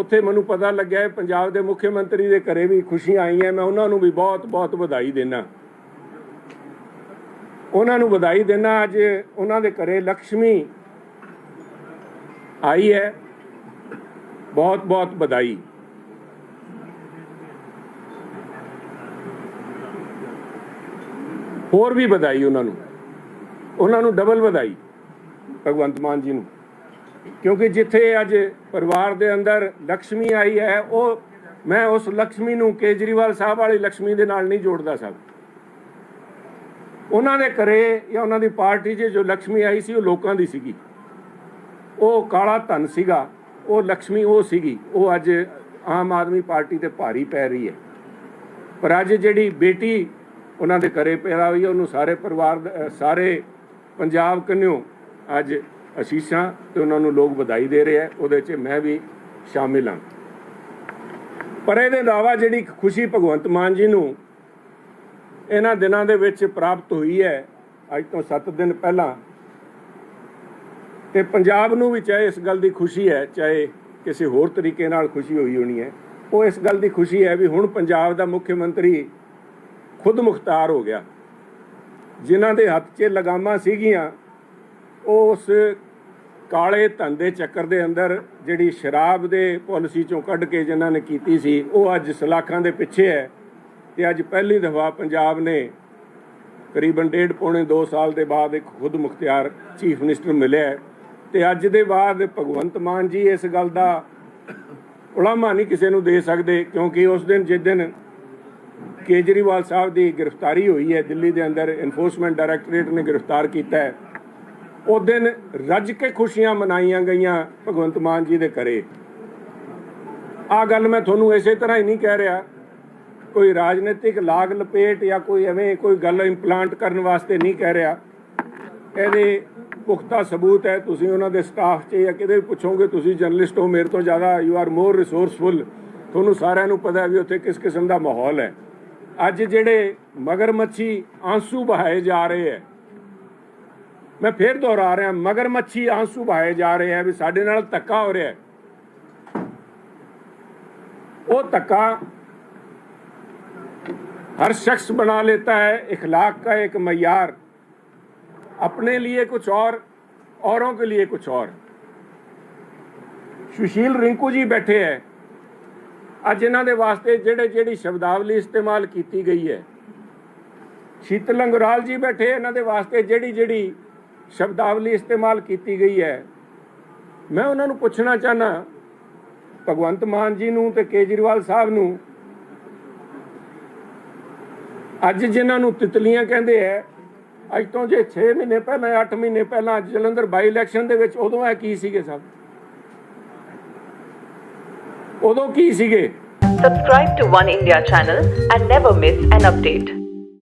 ਉੱਥੇ ਮੈਨੂੰ ਪਤਾ ਲੱਗਿਆ ਪੰਜਾਬ ਦੇ ਮੁੱਖ ਮੰਤਰੀ ਦੇ ਘਰੇ ਵੀ ਖੁਸ਼ੀਆਂ ਆਈਆਂ, ਮੈਂ ਉਹਨਾਂ ਨੂੰ ਵੀ ਬਹੁਤ ਬਹੁਤ ਵਧਾਈ ਦੇਣਾ ਉਹਨਾਂ ਨੂੰ ਵਧਾਈ ਦੇਣਾ ਅੱਜ ਉਹਨਾਂ ਦੇ ਘਰੇ ਲక్ష్ਮੀ ਆਈ ਹੈ। ਬਹੁਤ ਬਹੁਤ ਵਧਾਈ। ਹੋਰ ਵੀ ਵਧਾਈ ਉਹਨਾਂ ਨੂੰ। ਉਹਨਾਂ ਨੂੰ ਡਬਲ ਵਧਾਈ, ਭਗਵੰਤ ਮਾਨ ਜੀ ਨੂੰ। ਕਿਉਂਕਿ ਜਿੱਥੇ ਅੱਜ ਪਰਿਵਾਰ ਦੇ ਅੰਦਰ ਲక్ష్ਮੀ ਆਈ ਹੈ, ਉਹ ਮੈਂ ਉਸ ਲక్ష్ਮੀ ਨੂੰ ਕੇਜਰੀਵਾਲ ਸਾਹਿਬ ਵਾਲੀ ਲక్ష్ਮੀ ਦੇ ਨਾਲ ਨਹੀਂ ਜੋੜਦਾ ਸਭ। ਉਹਨਾਂ ਦੇ ਘਰੇ ਜਾਂ ਉਹਨਾਂ ਦੀ ਪਾਰਟੀ 'ਚ ਜੋ ਲక్ష్ਮੀ ਆਈ ਸੀ, ਉਹ ਲੋਕਾਂ ਦੀ ਸੀਗੀ। ਉਹ ਕਾਲਾ ਧਨ ਸੀਗਾ, ਉਹ ਲక్ష్ਮੀ ਉਹ ਸੀਗੀ, ਉਹ ਅੱਜ ਆਮ ਆਦਮੀ ਪਾਰਟੀ ਤੇ ਭਾਰੀ ਪੈ ਰਹੀ ਹੈ। ਪਰ ਅੱਜ ਜਿਹੜੀ ਬੇਟੀ ਉਹਨਾਂ ਦੇ ਘਰੇ ਪੈਦਾ ਹੋਈ ਉਹਨੂੰ ਸਾਰੇ ਪਰਿਵਾਰ ਸਾਰੇ ਪੰਜਾਬ ਕੰਨਿਓ ਅੱਜ ਅਸ਼ੀਸ਼ਾਂ ਤੇ ਉਹਨਾਂ ਨੂੰ ਲੋਕ ਵਧਾਈ ਦੇ ਰਹੇ ਹੈ ਉਹਦੇ 'ਚ ਮੈਂ ਵੀ ਸ਼ਾਮਿਲ ਹਾਂ। ਪਰ ਇਹਦੇ ਇਲਾਵਾ ਜਿਹੜੀ ਖੁਸ਼ੀ ਭਗਵੰਤ ਮਾਨ ਜੀ ਨੂੰ ਇਹਨਾਂ ਦਿਨਾਂ ਦੇ ਵਿੱਚ ਪ੍ਰਾਪਤ ਹੋਈ ਹੈ, ਅੱਜ ਤੋਂ 7 ਦਿਨ ਪਹਿਲਾਂ, ਤੇ ਪੰਜਾਬ ਨੂੰ ਵੀ ਚਾਹੇ ਇਸ ਗੱਲ ਦੀ ਖੁਸ਼ੀ ਹੈ, ਚਾਹੇ ਕਿਸੇ ਹੋਰ ਤਰੀਕੇ ਨਾਲ ਖੁਸ਼ੀ ਹੋਈ ਹੋਣੀ ਹੈ, ਉਹ ਇਸ ਗੱਲ ਦੀ ਖੁਸ਼ੀ ਹੈ ਵੀ ਹੁਣ ਪੰਜਾਬ ਦਾ ਮੁੱਖ ਮੰਤਰੀ ਖੁਦ ਮੁਖਤਾਰ ਹੋ ਗਿਆ। ਜਿਨ੍ਹਾਂ ਦੇ ਹੱਥ 'ਚ ਲਗਾਮਾਂ ਸੀਗੀਆਂ ਉਸ ਕਾਲੇ ਧਨ ਦੇ ਚੱਕਰ ਦੇ ਅੰਦਰ ਜਿਹੜੀ ਸ਼ਰਾਬ ਦੇ ਪਾਲਿਸੀ ਚੋਂ ਕੱਢ ਕੇ ਜਿਨ੍ਹਾਂ ਨੇ ਕੀਤੀ ਸੀ, ਉਹ ਅੱਜ ਸਲਾਖਾਂ ਦੇ ਪਿੱਛੇ ਹੈ ਤੇ ਅੱਜ ਪਹਿਲੀ ਦਫਾ ਪੰਜਾਬ ਨੇ ਕਰੀਬਨ ਡੇਢ ਪੌਣੇ 2 ਸਾਲ ਦੇ ਬਾਅਦ ਇੱਕ ਖੁਦ ਮੁਖਤਿਆਰ ਚੀਫ ਮਿਨਿਸਟਰ ਮਿਲਿਆ ਹੈ ਤੇ ਅੱਜ ਦੇ ਬਾਅਦ ਭਗਵੰਤ ਮਾਨ ਜੀ ਇਸ ਗੱਲ ਦਾ ਉਲਾਮਾ ਨਹੀਂ ਕਿਸੇ ਨੂੰ ਦੇ ਸਕਦੇ, ਕਿਉਂਕਿ ਉਸ ਦਿਨ ਜਿਸ ਦਿਨ ਕੇਜਰੀਵਾਲ ਸਾਹਿਬ ਦੀ ਗ੍ਰਿਫਤਾਰੀ ਹੋਈ ਹੈ, ਦਿੱਲੀ ਦੇ ਅੰਦਰ ਐਨਫੋਰਸਮੈਂਟ ਡਾਇਰੈਕਟੋਰੇਟ ਨੇ ਗ੍ਰਿਫਤਾਰ ਕੀਤਾ ਹੈ ਉਹ ਦਿਨ ਰੱਜ ਕੇ ਖੁਸ਼ੀਆਂ ਮਨਾਈਆਂ ਗਈਆਂ ਭਗਵੰਤ ਮਾਨ ਜੀ ਦੇ ਘਰੇ। ਆ ਗੱਲ ਮੈਂ ਤੁਹਾਨੂੰ ਇਸੇ ਤਰ੍ਹਾਂ ਹੀ ਨਹੀਂ ਕਹਿ ਰਿਹਾ। ਕੋਈ ਰਾਜਨੀਤਿਕ ਲਾਗ ਲਪੇਟ ਜਾਂ ਕੋਈ ਐਵੇਂ ਕੋਈ ਗੱਲ ਇੰਪਲਾਂਟ ਕਰਨ ਵਾਸਤੇ ਨਹੀਂ ਕਹਿ ਰਿਹਾ। ਇਹਦੇ ਪੁਖਤਾ ਸਬੂਤ ਹੈ, ਤੁਸੀਂ ਉਹਨਾਂ ਦੇ ਸਟਾਫ 'ਚ ਜਾਂ ਕਿਤੇ ਵੀ ਪੁੱਛੋਗੇ, ਤੁਸੀਂ ਜਰਨਲਿਸਟ ਹੋ, ਮੇਰੇ ਤੋਂ ਜ਼ਿਆਦਾ ਯੂ ਆਰ ਮੋਰ ਰਿਸੋਰਸਫੁਲ ਤੁਹਾਨੂੰ ਸਾਰਿਆਂ ਨੂੰ ਪਤਾ ਵੀ ਉੱਥੇ ਕਿਸ ਕਿਸਮ ਦਾ ਮਾਹੌਲ ਹੈ। ਅੱਜ ਜਿਹੜੇ ਮਗਰਮੱਛੀ ਆਂਸੂ ਬਹਾਏ ਜਾ ਰਹੇ ਹੈ ਮੈਂ ਫੇਰ ਦੁਹਰਾ ਰਿਹਾ ਮਗਰਮੱਛੀ ਆਂਸੂ ਬਹਾਏ ਜਾ ਰਹੇ ਹੈ ਵੀ ਸਾਡੇ ਨਾਲ ਧੱਕਾ ਹੋ ਰਿਹਾ ਹੈ वो धक्का हर शख्स बना लेता है इखलाक का एक मैार अपने लिए कुछ और औरों के लिए कुछ और ਸੁਸ਼ੀਲ ਰਿੰਕੂ ਜੀ ਬੈਠੇ ਹੈ ਅੱਜ ਇਹਨਾਂ ਦੇ ਵਾਸਤੇ ਜਿਹੜੇ ਜਿਹੜੀ ਸ਼ਬਦਾਵਲੀ ਇਸਤੇਮਾਲ ਕੀਤੀ ਗਈ ਹੈ ਸ਼ੀਤਲ ਅੰਗਰਾਲ ਜੀ ਬੈਠੇ ਇਹਨਾਂ ਦੇ ਵਾਸਤੇ ਜਿਹੜੀ ਜਿਹੜੀ ਸ਼ਬਦਾਵਲੀ ਇਸਤੇਮਾਲ ਕੀਤੀ ਗਈ ਹੈ। ਮੈਂ ਉਹਨਾਂ ਨੂੰ ਪੁੱਛਣਾ ਚਾਹਨਾ, ਭਗਵੰਤ ਮਾਨ ਜੀ ਨੂੰ ਤੇ ਕੇਜਰੀਵਾਲ ਸਾਹਿਬ ਨੂੰ, ਅੱਜ ਜਿਨ੍ਹਾਂ ਨੂੰ ਤਿਤਲੀਆਂ ਕਹਿੰਦੇ ਐ ਅੱਜ ਤੋਂ ਜੇ 6 ਮਹੀਨੇ ਪਹਿਲਾਂ 8 ਮਹੀਨੇ ਪਹਿਲਾਂ ਜਲੰਧਰ ਬਾਈ ਇਲੈਕਸ਼ਨ ਦੇ ਵਿੱਚ ਉਦੋਂ ਇਹ ਕੀ ਸੀਗੇ ਸਭ? ਉਦੋਂ ਕੀ ਸੀਗੇ? Subscribe to One India channel and never miss an update.